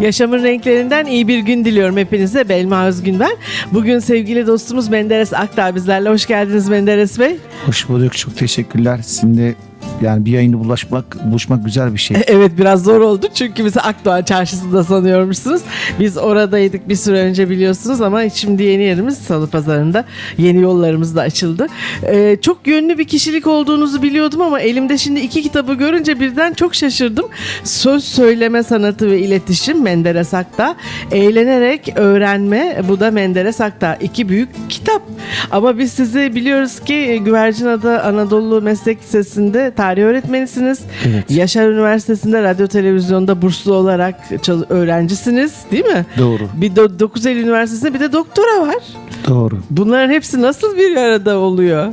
Yaşamın renklerinden iyi bir gün diliyorum hepinize. Belma Özgün ben. Bugün sevgili dostumuz Menderes Akdağ bizlerle. Hoş geldiniz Menderes Bey. Hoş bulduk. Çok teşekkürler. Sizinle yani bir yayında bulaşmak, buluşmak güzel bir şey. Evet biraz zor oldu çünkü bizi Akdoğan çarşısında sanıyormuşsunuz. Biz oradaydık bir süre önce biliyorsunuz ama şimdi yeni yerimiz Salı Pazarı'nda. Yeni yollarımız da açıldı. Ee, çok yönlü bir kişilik olduğunuzu biliyordum ama elimde şimdi iki kitabı görünce birden çok şaşırdım. Söz söyleme sanatı ve iletişim Menderes Akdağ. Eğlenerek öğrenme bu da Menderes Akdağ. İki büyük kitap. Ama biz sizi biliyoruz ki e, Güvercinada Anadolu Meslek Lisesi'nde tarih öğretmenisiniz. Evet. Yaşar Üniversitesi'nde radyo televizyonda burslu olarak öğrencisiniz değil mi? Doğru. Bir de 9 Eylül Üniversitesi'nde bir de doktora var. Doğru. Bunların hepsi nasıl bir arada oluyor?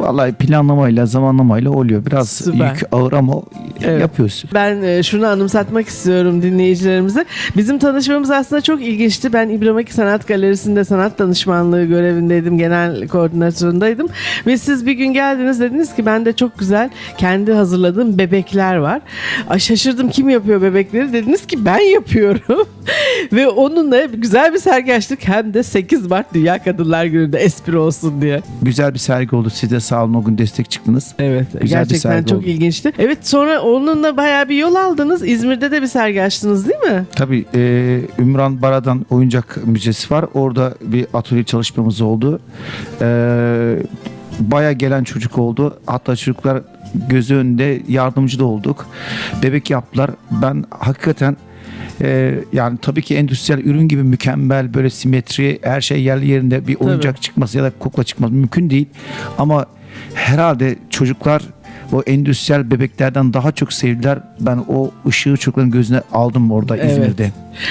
Vallahi planlamayla, zamanlamayla oluyor. Biraz Süper. yük ağır ama Evet. yapıyoruz. Ben e, şunu anımsatmak istiyorum dinleyicilerimize. Bizim tanışmamız aslında çok ilginçti. Ben İbrahim Aki Sanat Galerisi'nde sanat danışmanlığı görevindeydim. Genel koordinatöründeydim. Ve siz bir gün geldiniz dediniz ki bende çok güzel kendi hazırladığım bebekler var. Ay şaşırdım kim yapıyor bebekleri? Dediniz ki ben yapıyorum. Ve onunla güzel bir sergi açtık. Hem de 8 Mart Dünya Kadınlar Günü'nde espri olsun diye. Güzel bir sergi oldu. Siz de sağ olun o gün destek çıktınız. Evet Güzel gerçekten çok oldu. ilginçti. Evet sonra onunla bayağı bir yol aldınız. İzmir'de de bir sergi açtınız değil mi? Tabii e, Ümran Baradan Oyuncak Müzesi var. Orada bir atölye çalışmamız oldu. E, Baya gelen çocuk oldu. Hatta çocuklar gözü önünde yardımcı da olduk. Bebek yaptılar. Ben hakikaten e, yani tabii ki endüstriyel ürün gibi mükemmel böyle simetri her şey yerli yerinde bir oyuncak çıkması ya da kukla çıkması mümkün değil. Ama herhalde çocuklar o endüstriyel bebeklerden daha çok sevdiler. Ben o ışığı çocukların gözüne aldım orada Evet. İzmir'de.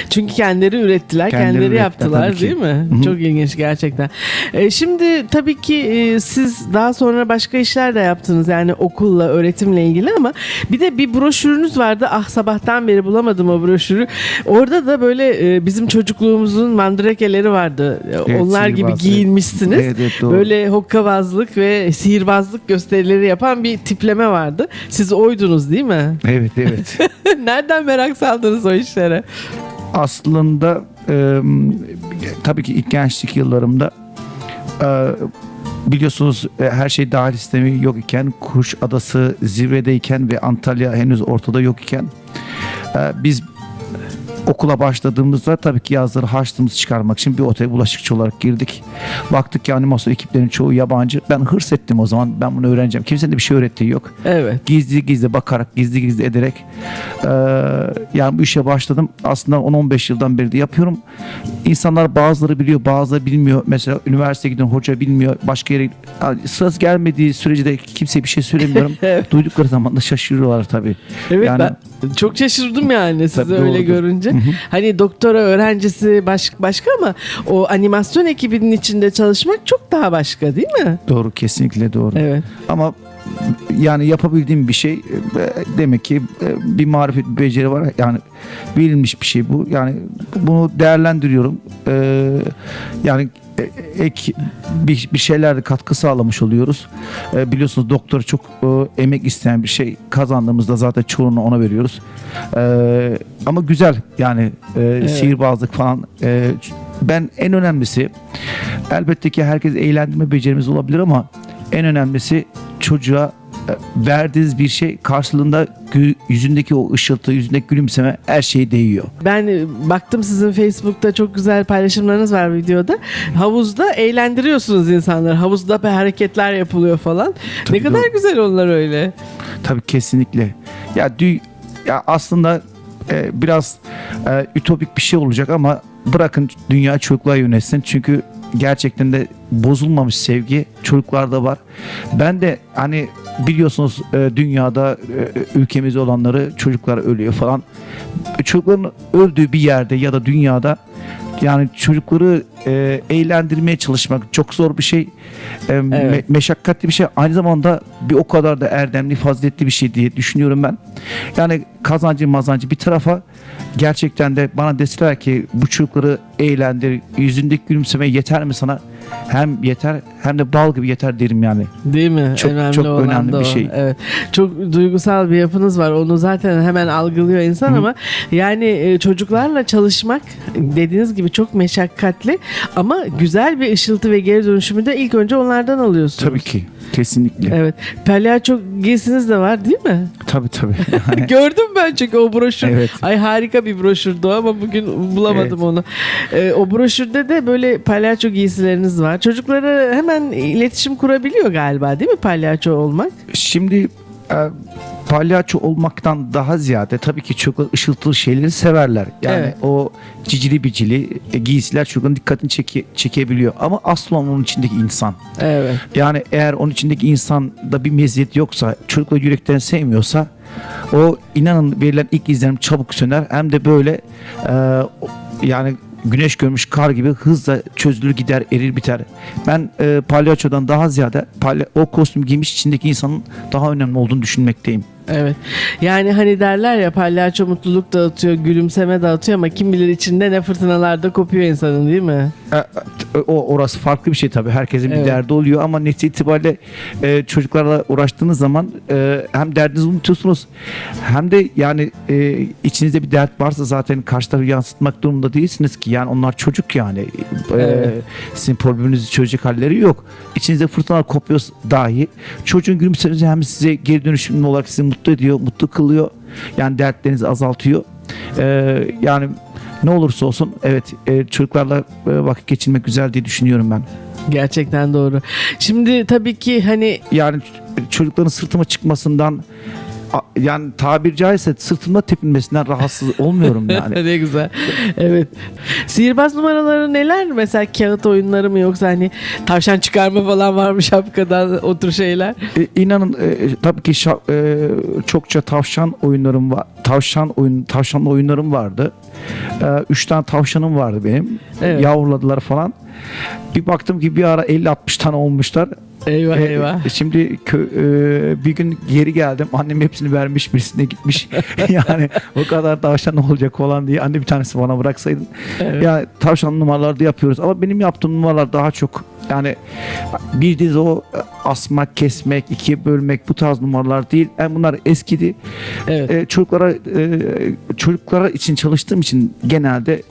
Çünkü kendileri ürettiler, kendileri, Kendileri ürettiler yaptılar değil mi? Hı hı. Çok ilginç gerçekten. E, şimdi tabii ki e, siz daha sonra başka işler de yaptınız yani okulla, öğretimle ilgili ama bir de bir broşürünüz vardı. Ah sabahtan beri bulamadım o broşürü. Orada da böyle e, bizim çocukluğumuzun mandrakeleri vardı. E, Evet, Onlar gibi giyinmişsiniz. Evet, evet, doğru. Böyle hokkabazlık ve sihirbazlık gösterileri yapan bir tipleme vardı. Siz oydunuz değil mi? Evet evet. Nereden merak saldınız o işlere? Aslında e, tabii ki ilk gençlik yıllarımda e, biliyorsunuz e, her şey dahil sistemi yok iken Kuş Adası zirvedeyken ve Antalya henüz ortada yok iken e, biz okula başladığımızda tabii ki yazları harçlığımızı çıkarmak için bir otele bulaşıkçı olarak girdik. Baktık ki animasyon ekiplerinin çoğu yabancı. Ben hırs ettim o zaman. Ben bunu öğreneceğim. Kimsenin de bir şey öğrettiği yok. Evet. gizli gizli bakarak gizli gizli ederek eee, yani bu işe başladım aslında 10-15 yıldan beri de yapıyorum İnsanlar bazıları biliyor bazıları bilmiyor mesela üniversiteye giden hoca bilmiyor başka yere yani sırası gelmediği sürece de kimseye bir şey söylemiyorum Evet. duydukları zaman da şaşırıyorlar tabii Evet Yani- ben çok şaşırdım yani sizi Tabii öyle doğrudur. görünce. Hani doktora öğrencisi baş, başka ama o animasyon ekibinin içinde çalışmak çok daha başka değil mi? doğru kesinlikle doğru Evet. ama yani yapabildiğim bir şey e, demek ki e, bir marifet bir beceri var yani bilinmiş bir şey bu yani bunu değerlendiriyorum Ee, yani ek bir, bir şeylerle katkı sağlamış oluyoruz. Ee, biliyorsunuz doktor çok e, emek isteyen bir şey kazandığımızda zaten çoğunu ona veriyoruz. Ee, ama güzel yani e, sihirbazlık falan e, ben en önemlisi elbette ki herkes eğlendirme becerimiz olabilir ama en önemlisi çocuğa e, verdiğiniz bir şey karşılığında yüzündeki o ışıltı, yüzündeki gülümseme her şeye değiyor. Ben e, baktım sizin Facebook'ta çok güzel paylaşımlarınız var videoda. Havuzda eğlendiriyorsunuz insanları. Havuzda bir hareketler yapılıyor falan. Tabii ne kadar doğru. güzel onlar öyle. Tabii kesinlikle. Ya, dü- ya aslında e, biraz e, ütopik bir şey olacak ama bırakın dünya çocuklar yönetsin. Çünkü gerçekten de bozulmamış sevgi çocuklarda var. Ben de hani biliyorsunuz e, dünyada e, ülkemizde olanları çocuklar ölüyor falan. Çocukların öldüğü bir yerde ya da dünyada Yani çocukları e, eğlendirmeye çalışmak çok zor bir şey. E, me- Evet. meşakkatli bir şey. Aynı zamanda bir o kadar da erdemli, faziletli bir şey diye düşünüyorum ben. Yani kazancı mazancı bir tarafa gerçekten de bana deseler ki bu çocukları eğlendir, yüzündeki gülümseme yeter mi sana? Hem yeter hem de bal gibi yeter derim yani. Değil mi? Çok- önemli çok olan önemli da bir o. şey. Evet. Çok duygusal bir yapınız var. Onu zaten hemen algılıyor insan Hı. ama yani e, çocuklarla çalışmak dediğiniz gibi çok meşakkatli ama güzel bir ışıltı ve geri dönüşümü de ilk önce onlardan alıyorsunuz. Tabii ki. Kesinlikle. Evet. Palyaço giysiniz de var değil mi? Tabii tabii. Yani, Gördüm ben çünkü o broşür. Evet. Ay harika bir broşürdü o ama bugün bulamadım Evet. onu. Ee, o broşürde de böyle palyaço giysileriniz var. Çocukları hemen iletişim kurabiliyor galiba değil mi palyaço olmak? Şimdi e, palyaço olmaktan daha ziyade tabii ki çok ışıltılı şeyleri severler. Yani Evet. o cicili bicili e, giysiler çocuğun dikkatini çeke- çekebiliyor. Ama asıl onun içindeki insan. Evet. Yani eğer onun içindeki insanda bir meziyet yoksa, çocukla yürekten sevmiyorsa o inanın verilen ilk izlenim çabuk söner. Hem de böyle e, yani güneş görmüş kar gibi hızla çözülür gider erir biter. Ben e, palyaçodan daha ziyade palya- o kostüm giymiş içindeki insanın daha önemli olduğunu düşünmekteyim. Evet. Yani hani derler ya palyaço mutluluk dağıtıyor, gülümseme dağıtıyor ama kim bilir içinde ne fırtınalar da kopuyor insanın değil mi? E, e, O orası farklı bir şey tabii. Herkesin Evet. bir derdi oluyor ama netice itibariyle e, çocuklarla uğraştığınız zaman e, hem derdinizi unutuyorsunuz hem de yani e, içinizde bir dert varsa zaten karşı tarafı yansıtmak durumunda değilsiniz ki. Yani onlar çocuk yani. E, Evet. Sizin probleminizi çözecek halleri yok. İçinizde fırtınalar kopuyor dahi. Çocuğun gülümsemesi hem size geri dönüşümlü olarak sizi mutlu ediyor, mutlu kılıyor. Yani dertlerinizi azaltıyor. E, yani ne olursa olsun evet e, çocuklarla e, vakit geçirmek güzel diye düşünüyorum ben. Gerçekten doğru. Şimdi tabii ki hani Yani çocukların sırtıma çıkmasından yani tabir caizse sırtımda tepinmesinden rahatsız olmuyorum yani. ne güzel. Evet. Sihirbaz numaraları neler? Mesela kağıt oyunları mı yoksa hani tavşan çıkarma falan var mı şapkadan o tür şeyler? E, inanın e, tabii ki şa- e, çokça tavşan oyunlarım var. Tavşan oyun tavşanlı oyunlarım vardı. E, üç tane tavşanım vardı benim. Evet. Yavruladılar falan. Bir baktım ki bir ara 50-60 tane olmuşlar. Eyvah E, eyvah. Şimdi kö- e, bir gün geri geldim. Annem hepsini vermiş birisine gitmiş. yani o kadar tavşan olacak falan diye. Anne bir tanesi bana bıraksaydın. Evet. Ya tavşan numaraları da yapıyoruz. Ama benim yaptığım numaralar daha çok yani bildiğiniz o e, asmak, kesmek, ikiye bölmek bu tarz numaralar değil. Yani bunlar eskidi. Evet. E, çocuklara e, çocuklara için çalıştığım için genelde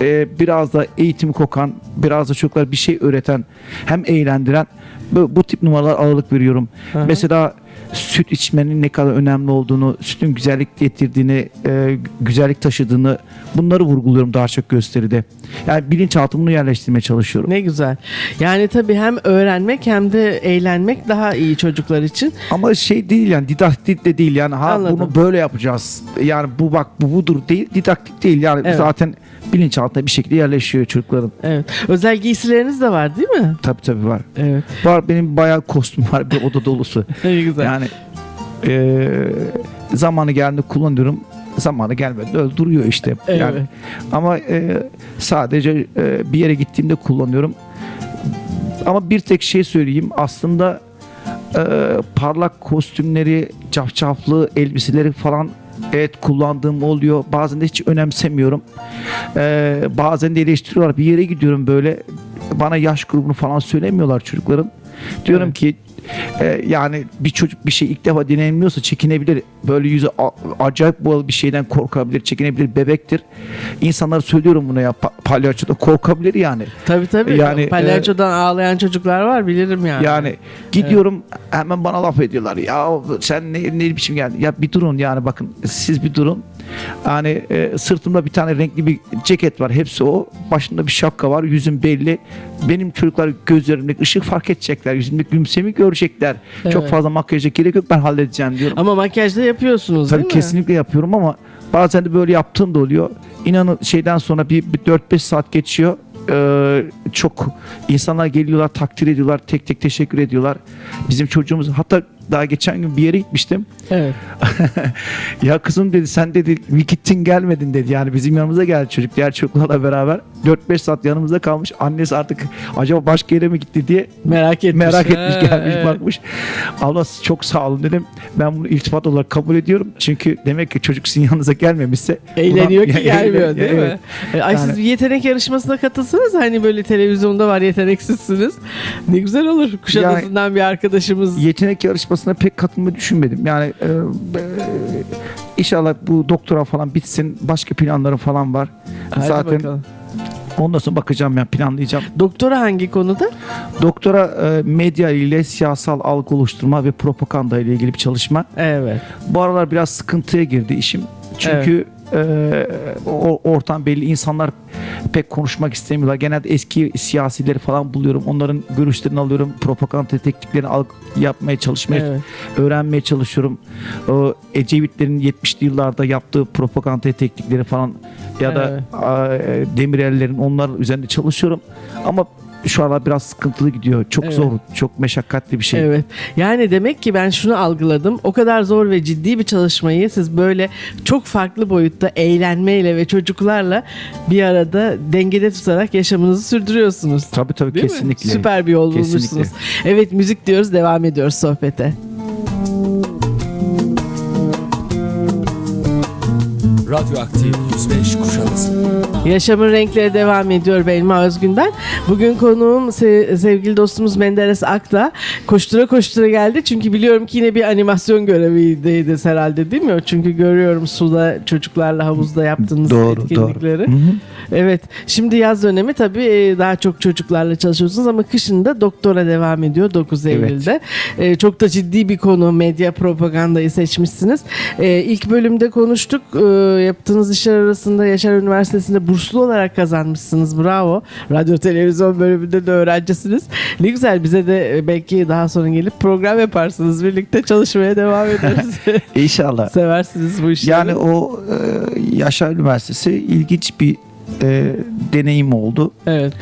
e, biraz da eğitimi kokan, biraz da çocuklara bir şey öğreten, hem eğlendiren bu, bu tip numaralar ağırlık veriyorum. Aha. Mesela süt içmenin ne kadar önemli olduğunu, sütün güzellik getirdiğini, e, güzellik taşıdığını bunları vurguluyorum daha çok gösteride. Yani bilinçaltımı yerleştirmeye çalışıyorum. Ne güzel. Yani tabii hem öğrenmek hem de eğlenmek daha iyi çocuklar için. Ama şey değil yani didaktik de değil yani ha Anladım. bunu böyle yapacağız. Yani bu bak bu budur değil didaktik değil yani Evet. zaten bilinçaltına bir şekilde yerleşiyor çocukların. Evet. Özel giysileriniz de var değil mi? Tabii tabii var. Evet. Var benim bayağı kostüm var bir oda dolusu. Ne güzel. Yani eee zamanı geldiğinde kullanıyorum. Zamanı gelmedi öyle duruyor işte. Yani Evet. ama eee, sadece eee, bir yere gittiğimde kullanıyorum. Ama bir tek şey söyleyeyim aslında eee, parlak kostümleri, cafcaflı elbiseleri falan evet kullandığım oluyor. Bazen de hiç önemsemiyorum. Eee, bazen de eleştiriyorlar. Bir yere gidiyorum böyle bana yaş grubunu falan söylemiyorlar çocukların. Diyorum Evet. ki e, yani bir çocuk bir şey ilk defa deneyimliyorsa çekinebilir. Böyle yüzü acayip bu bir şeyden korkabilir, çekinebilir, bebektir. İnsanlara söylüyorum bunu ya pa- palyaçoda korkabilir yani. Tabii tabii. Yani, Palyaçodan ağlayan çocuklar var bilirim yani. Yani gidiyorum hemen bana laf ediyorlar. Ya sen ne, ne biçim geldin? Ya bir durun yani bakın siz bir durun. Yani e, sırtımda bir tane renkli bir ceket var. Hepsi o. Başımda bir şapka var. Yüzüm belli. Benim çocuklar gözlerimdeki ışık fark edecekler. Yüzümdeki gülümsemi görecekler. Çok Evet. fazla makyaja gerek yok. Ben halledeceğim diyorum. Ama makyajda yapıyorsunuz Tabii değil mi? kesinlikle yapıyorum ama bazen de böyle yaptığım da oluyor. İnanın şeyden sonra bir, bir 4-5 saat geçiyor. Ee, çok insanlar geliyorlar takdir ediyorlar tek tek teşekkür ediyorlar bizim çocuğumuz hatta Daha geçen gün bir yere gitmiştim. Evet. ya kızım dedi sen dedi gittin gelmedin dedi. Yani bizim yanımıza geldi çocuk diğer çocuklarla beraber. 4-5 saat yanımızda kalmış. Annesi artık acaba başka yere mi gitti diye Merak etmiş. merak etmiş Ha, gelmiş evet. bakmış. Allah çok sağ olun dedim. Ben bunu iltifat olarak kabul ediyorum. Çünkü demek ki çocuk sizin yanınıza gelmemişse. Eğleniyor ulan- ki gelmiyor değil Evet. mi? E, Ay Yani- siz bir yetenek yarışmasına katılsanız hani böyle televizyonda var yeteneksizsiniz. Ne güzel olur. Kuşadası'ndan bir arkadaşımız. Yetenek yarışmasına pek katılmayı düşünmedim. Yani e, e, inşallah bu doktora falan bitsin. Başka planlarım falan var. Hadi Zaten bakalım. ondan sonra bakacağım ben planlayacağım. Doktora hangi konuda? Doktora e, medya ile siyasal algı oluşturma ve propaganda ile ilgili bir çalışma. Evet. Bu aralar biraz sıkıntıya girdi işim. Çünkü e, o ortam belli insanlar pek konuşmak istemiyorlar. Genelde eski siyasileri falan buluyorum. Onların görüşlerini alıyorum. Propaganda tekniklerini al- yapmaya çalışmaya Evet. öğrenmeye çalışıyorum. O Ecevitlerin 70'li yıllarda yaptığı propaganda teknikleri falan ya da Evet. e, Demirel'lerin onların üzerinde çalışıyorum. Ama şu aralar biraz sıkıntılı gidiyor. Çok Evet. zor, çok meşakkatli bir şey. Evet. Yani demek ki ben şunu algıladım. O kadar zor ve ciddi bir çalışmayı siz böyle çok farklı boyutta eğlenmeyle ve çocuklarla bir arada dengede tutarak yaşamınızı sürdürüyorsunuz. Tabii tabii Değil mi? kesinlikle. Süper bir yol Kesinlikle. bulmuşsunuz. Evet müzik diyoruz devam ediyoruz sohbete. Radyoaktif 105 Kuşadası. Yaşamın renkleri devam ediyor Belma Özgün ben. Bugün konuğum se- sevgili dostumuz Menderes Akta. Koştura koştura geldi çünkü biliyorum ki yine bir animasyon göreviydi herhalde değil mi? Çünkü görüyorum suda çocuklarla havuzda yaptığınız Doğru, etkinlikleri. doğru. Hı hı. Evet. Şimdi yaz dönemi tabii e, daha çok çocuklarla çalışıyorsunuz ama kışın da doktora devam ediyor 9 Evet. Eylül'de. E, Çok da ciddi bir konu medya propagandayı seçmişsiniz. E, İlk bölümde konuştuk. E, Yaptığınız işler arasında Yaşar Üniversitesi'nde burslu olarak kazanmışsınız. Bravo. Radyo televizyon bölümünde de öğrencisiniz. Ne güzel bize de e, belki daha sonra gelip program yaparsınız. Birlikte çalışmaya devam ederiz. İnşallah. Seversiniz bu işleri. Yani o e, Yaşar Üniversitesi ilginç bir e, deneyim oldu. Evet.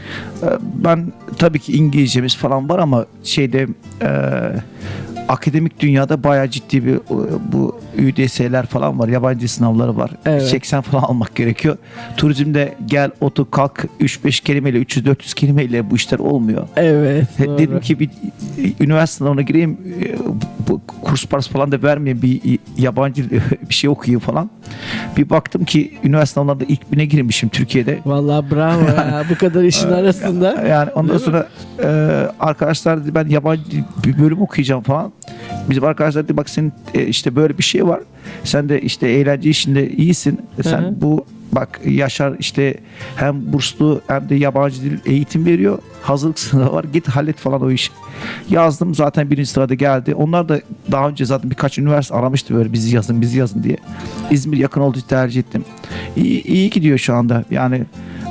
E, ben tabii ki İngilizcemiz falan var ama şeyde e, akademik dünyada bayağı ciddi bir e, bu ÜDS'ler falan var. Yabancı sınavları var. Evet. 80 falan almak gerekiyor. Turizmde gel otur kalk 3-5 kelimeyle 300-400 kelimeyle bu işler olmuyor. Evet. doğru. Dedim ki bir e, üniversite sınavına gireyim e, bu kurs parası falan da vermeyeyim bir yabancı bir şey okuyayım falan. Bir baktım ki üniversite sınavlarında ilk bine girmişim Türkiye'de. Vallahi bravo ya bu kadar işin arasında. Yani ondan sonra e, arkadaşlar dedi ben yabancı bir bölüm okuyacağım falan. Bizim arkadaşlar dedi bak senin e, işte böyle bir şey var. Sen de işte eğlence işinde iyisin. E, Sen Hı hı. bu bak Yaşar işte hem burslu hem de yabancı dil eğitim veriyor. Hazırlık sınavı var. Git hallet falan o işi. Yazdım zaten birinci sırada geldi. Onlar da daha önce zaten birkaç üniversite aramıştı böyle bizi yazın bizi yazın diye. İzmir yakın olduğu için tercih ettim. İyi, iyi gidiyor şu anda. Yani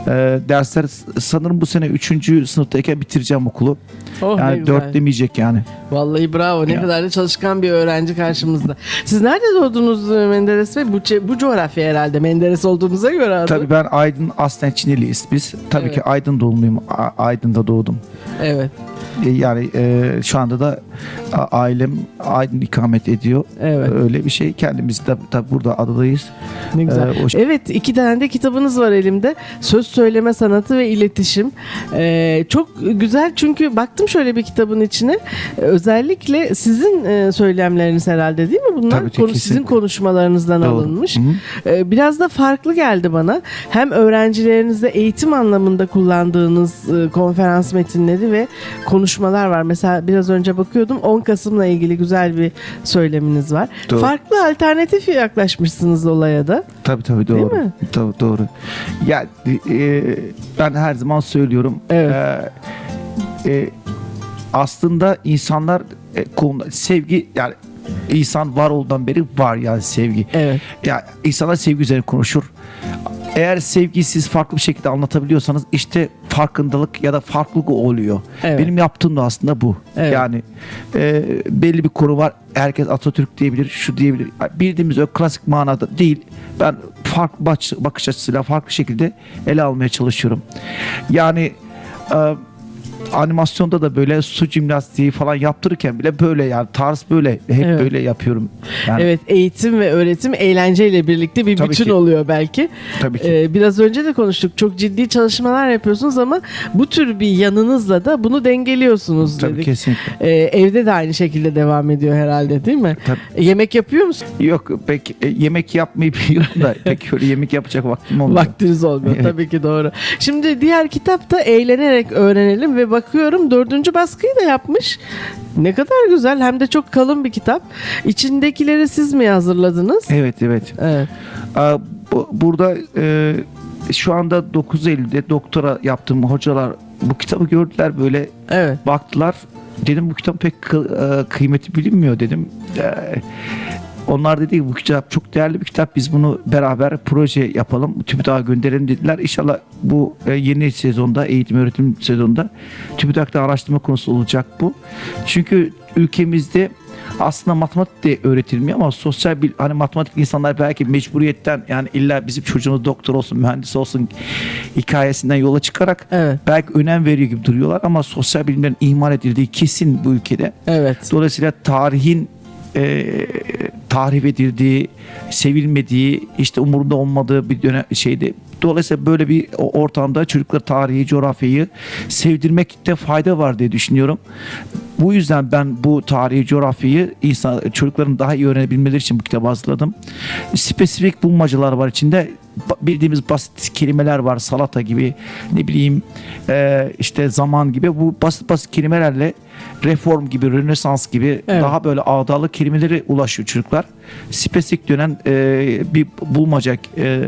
e, dersler sanırım bu sene 3. sınıftayken bitireceğim okulu. Oh Yani güzel. 4 demeyecek yani. Vallahi bravo. Ne Ya. kadar da çalışkan bir öğrenci karşımızda. Siz nerede doğdunuz e, Menderes Bey? Bu, bu coğrafya herhalde. Menderes olduğunuza göre adı. Tabii ben Aydın aslen Çinliyiz biz. Tabii Evet. ki Aydın doğumluyum. A- Aydın'da doğdum. Evet. E, Yani e, şu anda da ailem Aydın ikamet ediyor. Evet. Öyle bir şey. Kendimiz de tabii burada adadayız. Ne güzel. Ee, o- Evet iki tane de kitabınız var elimde. Söz söyleme sanatı ve iletişim. Ee, çok güzel çünkü baktım şöyle bir kitabın içine. Özellikle sizin e, söylemleriniz herhalde değil mi bunlar? Tabii ki, Konu, sizin konuşmalarınızdan Doğru. alınmış. Hı hı. Ee, Biraz da farklı geldi bana. Hem öğrencilerinizde eğitim anlamında kullandığınız e, konferans metinleri ve konuşmalar var. Mesela biraz önce bakıyordum 10 Kasım'la ilgili güzel bir söyleminiz var. Doğru. Farklı alternatif yaklaşmışsınız olaya da. Tabii tabii Değil doğru. mi? Tabii doğru. Ya e, ben her zaman söylüyorum. Evet. e, e, aslında insanlar e, konu- sevgi yani insan var olduğundan beri var yani sevgi. Evet. Ya insanlar sevgi üzerine konuşur. Eğer sevgiyi siz farklı bir şekilde anlatabiliyorsanız işte farkındalık ya da farklılık oluyor. Evet. Benim yaptığım da aslında bu. Evet. Yani e, belli bir konu var. Herkes Atatürk diyebilir, şu diyebilir. Bildiğimiz o klasik manada değil. Ben farklı bakış, açısıyla farklı şekilde ele almaya çalışıyorum. Yani e, animasyonda da böyle su jimnastiği falan yaptırırken bile böyle yani tarz böyle hep Evet. böyle yapıyorum. Yani Evet eğitim ve öğretim eğlenceyle birlikte bir Tabii bütün ki. oluyor belki. tabii ki. Ee, biraz önce de konuştuk. Çok ciddi çalışmalar yapıyorsunuz ama bu tür bir yanınızla da bunu dengeliyorsunuz tabii dedik. kesinlikle. Ee, evde de aynı şekilde devam ediyor herhalde değil mi? Tabii. E, yemek yapıyor musun? Yok pek e, yemek yapmayı biliyorum da pek öyle yemek yapacak vaktim olmuyor. Vaktiniz olmuyor Evet. tabii ki doğru. Şimdi diğer kitap da eğlenerek öğrenelim ve bakıyorum dördüncü baskıyı da yapmış. Ne kadar güzel hem de çok kalın bir kitap. İçindekileri siz mi hazırladınız? Evet evet. Evet. Aa, bu- burada e, şu anda 9 Eylül'de doktora yaptığım hocalar bu kitabı gördüler böyle Evet. baktılar. Dedim bu kitap pek e, kıymeti bilinmiyor dedim. Onlar dedi ki bu kitap çok değerli bir kitap. Biz bunu beraber proje yapalım. TÜBİTAK'a gönderelim dediler. İnşallah bu e, yeni sezonda eğitim öğretim sezonunda TÜBİTAK'ta araştırma konusu olacak bu. Çünkü ülkemizde aslında matematik de öğretilmiyor ama sosyal bil hani matematik insanlar belki mecburiyetten yani illa bizim çocuğumuz doktor olsun mühendis olsun hikayesinden yola çıkarak Evet. belki önem veriyor gibi duruyorlar ama sosyal bilimlerin ihmal edildiği kesin bu ülkede. Evet. Dolayısıyla tarihin e, tahrip edildiği, sevilmediği, işte umurunda olmadığı bir dönem şeyde. Dolayısıyla böyle bir ortamda çocuklar tarihi, coğrafyayı sevdirmekte fayda var diye düşünüyorum. Bu yüzden ben bu tarihi coğrafyayı insan çocukların daha iyi öğrenebilmeleri için bu kitabı hazırladım. Spesifik bulmacalar var içinde. Bildiğimiz basit kelimeler var. Salata gibi, ne bileyim e, işte zaman gibi. Bu basit basit kelimelerle reform gibi, rönesans gibi Evet. daha böyle ağdalı kelimelere ulaşıyor çocuklar. Spesifik dönen e, bir bulmaca e,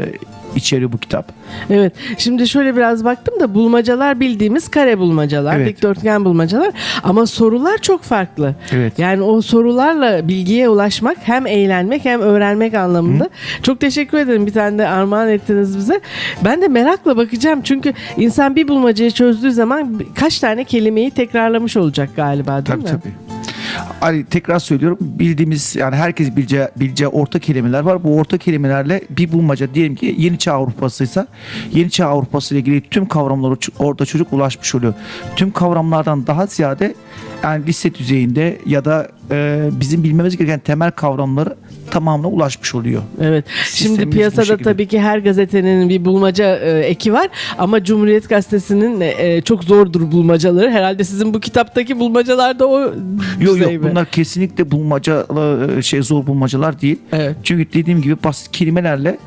içeriyor bu kitap. Evet. Şimdi şöyle biraz baktım da bulmacalar bildiğimiz kare bulmacalar, Evet. dikdörtgen bulmacalar ama sorular çok farklı. Evet. Yani o sorularla bilgiye ulaşmak hem eğlenmek hem öğrenmek anlamında. Çok teşekkür ederim bir tane de armağan ettiniz bize. Ben de merakla bakacağım çünkü insan bir bulmacayı çözdüğü zaman kaç tane kelimeyi tekrarlamış olacak galiba değil Tabii mi? tabii. Hani tekrar söylüyorum bildiğimiz yani herkes bileceği, bileceği orta kelimeler var. Bu orta kelimelerle bir bulmaca diyelim ki Yeni Çağ Avrupa'sıysa Yeni Çağ Avrupası ile ilgili tüm kavramlara orada çocuk ulaşmış oluyor. Tüm kavramlardan daha ziyade yani lise düzeyinde ya da e, bizim bilmemiz gereken temel kavramları tamamına ulaşmış oluyor. Evet. Şimdi Sistemimiz bu piyasada tabii ki her gazetenin bir bulmaca e, eki var ama Cumhuriyet Gazetesi'nin e, çok zordur bulmacaları. Herhalde sizin bu kitaptaki bulmacalar da o Yok yok mi? bunlar kesinlikle bulmaca e, şey zor bulmacalar değil. Evet. Çünkü dediğim gibi basit kelimelerle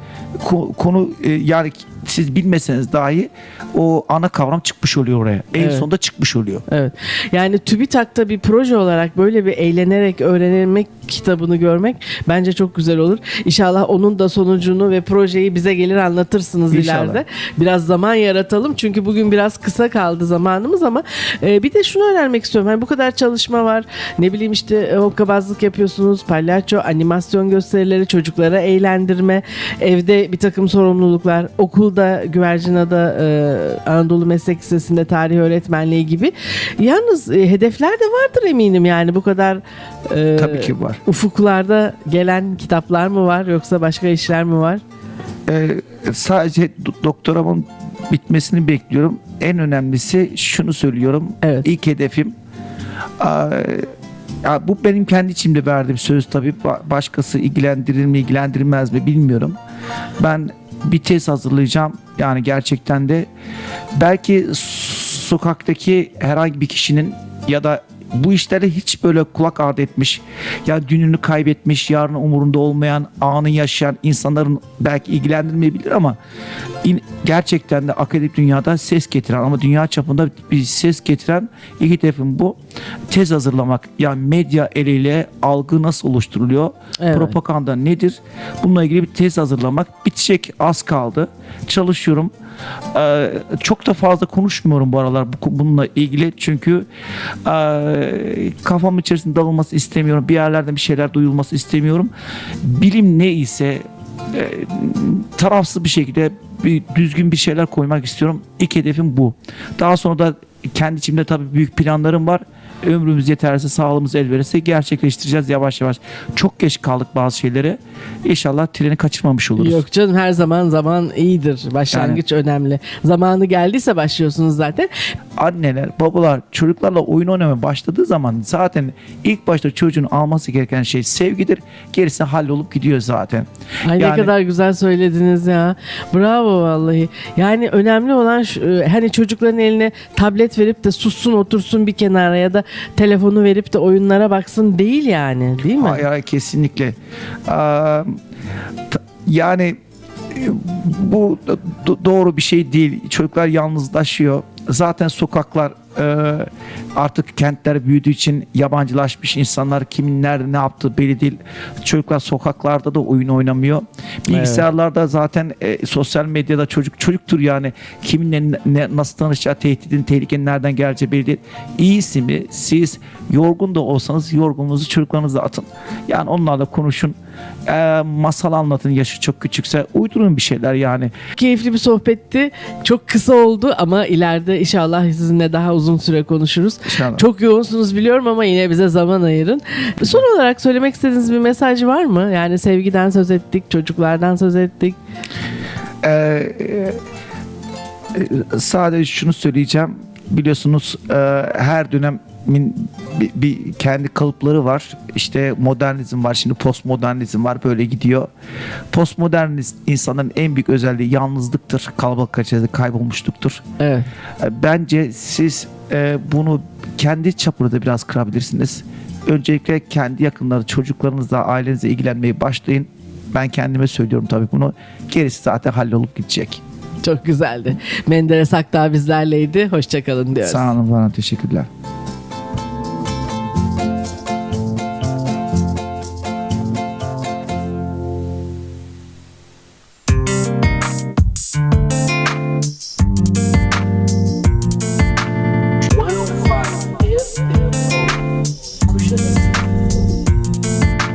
ko- konu e, yani siz bilmeseniz dahi o ana kavram çıkmış oluyor oraya. En Evet. sonunda çıkmış oluyor. Evet. Yani TÜBİTAK'ta bir proje olarak böyle bir eğlenerek öğrenilmek kitabını görmek bence çok güzel olur. İnşallah onun da sonucunu ve projeyi bize gelir anlatırsınız İnşallah. ileride. Biraz zaman yaratalım çünkü bugün biraz kısa kaldı zamanımız ama e, bir de şunu öğrenmek istiyorum. Yani bu kadar çalışma var. Ne bileyim işte e, hokkabazlık yapıyorsunuz, palyaço, animasyon gösterileri, çocuklara eğlendirme, evde bir takım sorumluluklar, okulda Güvercinada e, Anadolu Meslek Lisesi'nde tarih öğretmenliği gibi. Yalnız e, hedefler de vardır eminim yani bu kadar e, Tabii ki var. ufuklarda gelen kitaplar mı var yoksa başka işler mi var? E, sadece do- doktoramın bitmesini bekliyorum. En önemlisi şunu söylüyorum. Evet. İlk hedefim aa, ya bu benim kendi içimde verdiğim söz tabii. Ba- Başkası ilgilendirir mi ilgilendirmez mi bilmiyorum. Ben bir tez hazırlayacağım. Yani gerçekten de belki sokaktaki herhangi bir kişinin ya da bu işlere hiç böyle kulak ardı etmiş ya dününü kaybetmiş yarın umurunda olmayan anı yaşayan insanların belki ilgilendirmeyebilir ama in- gerçekten de akademik dünyada ses getiren ama dünya çapında bir ses getiren ilk hedefim bu tez hazırlamak yani medya eliyle algı nasıl oluşturuluyor Evet. propaganda nedir? Bununla ilgili bir tez hazırlamak bitecek az kaldı. Çalışıyorum. Ee, çok da fazla konuşmuyorum bu aralar bu- bununla ilgili çünkü e, kafam içerisinde dağılması istemiyorum bir yerlerden bir şeyler duyulması istemiyorum bilim ne ise e, tarafsız bir şekilde bir düzgün bir şeyler koymak istiyorum. İlk hedefim bu. Daha sonra da kendi içimde tabii büyük planlarım var. Ömrümüz yeterse, sağlığımız el verirse gerçekleştireceğiz yavaş yavaş. Çok geç kaldık bazı şeylere. İnşallah treni kaçırmamış oluruz. Yok canım her zaman zaman iyidir. Başlangıç önemli. Zamanı geldiyse başlıyorsunuz zaten. Anneler, babalar çocuklarla oyun oynamaya başladığı zaman zaten ilk başta çocuğun alması gereken şey sevgidir. Gerisi hallolup gidiyor zaten. Ay ne Yani- kadar güzel söylediniz ya. Bravo vallahi. Yani önemli olan şu, e, hani çocukların eline tablet verip de sussun otursun bir kenara ya da telefonu verip de oyunlara baksın değil yani değil mi? Hayır, hayır, kesinlikle. Yani bu do- doğru bir şey değil. Çocuklar yalnızlaşıyor. Zaten sokaklar e, artık kentler büyüdüğü için yabancılaşmış insanlar kimin nerede ne yaptığı belli değil. Çocuklar sokaklarda da oyun oynamıyor. Bilgisayarlarda zaten e, sosyal medyada çocuk çocuktur yani. Kiminle ne, nasıl tanışacağı, tehditin, tehlikenin nereden geleceği belli değil. İyisi mi? Siz yorgun da olsanız yorgunluğunuzu çocuklarınızla atın. Yani onlarla konuşun. E, masal anlatın yaşı çok küçükse uydurun bir şeyler yani. Keyifli bir sohbetti. Çok kısa oldu ama ileride inşallah sizinle daha uzun süre konuşuruz. İnşallah. Çok yoğunsunuz biliyorum ama yine bize zaman ayırın. Son olarak söylemek istediğiniz bir mesaj var mı? Yani sevgiden söz ettik, çocuklardan söz ettik. Ee, e, sadece şunu söyleyeceğim. Biliyorsunuz e, her dönemin bir, bir kendi kalıpları var. İşte modernizm var, şimdi postmodernizm var. Böyle gidiyor. Postmodernist insanların en büyük özelliği yalnızlıktır. Kalabalık içerisinde kaybolmuşluktur. Evet. E, Bence siz e, bunu kendi çapınızda biraz kırabilirsiniz. Öncelikle kendi yakınları, çocuklarınızla, ailenizle ilgilenmeye başlayın. Ben kendime söylüyorum tabii bunu. Gerisi zaten hallolup gidecek. Çok güzeldi. Menderes Akdağ bizlerleydi. Hoşçakalın diyoruz. Sağ olun bana teşekkürler.